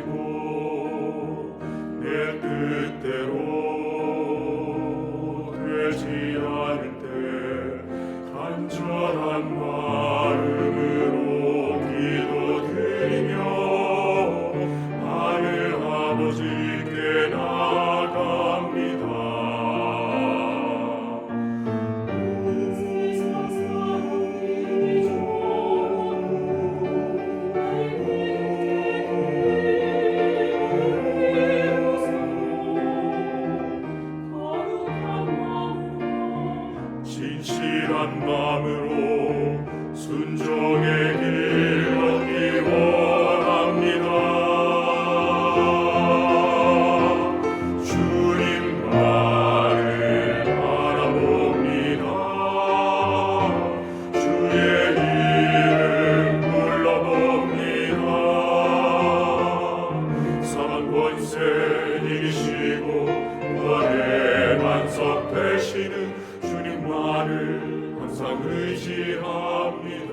하시고 내 뜻대로 되지 않을 때 간절한 마음으로 기도드리며 아버지 마음으로 순종의 길 걷기 원합니다. 주님 발을 바라봅니다. 주의 이름 불러봅니다. 사망 권세 이기시고 구원의 반석 되시는 주님만을 항상 의지합니다.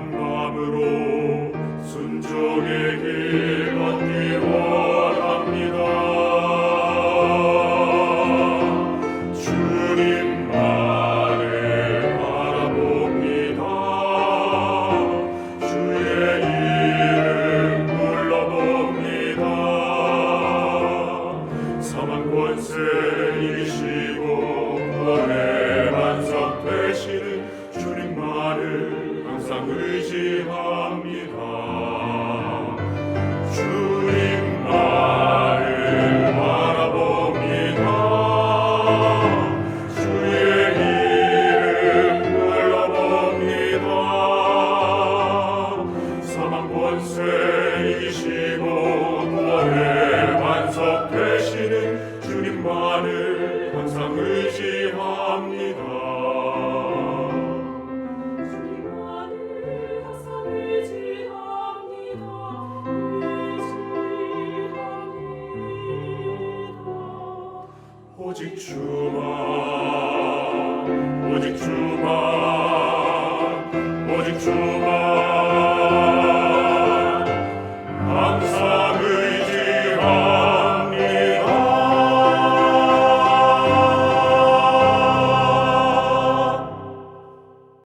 한 마음으로 순종의 길 걷기 원합니다. 주님만을 바라봅니다. 주의 이름 불러봅니다. 사망 권세 이기시고 구원의 반석 되시는 주님만을 항상 의지합니다. 오직 주만 오직 주만 오직 주만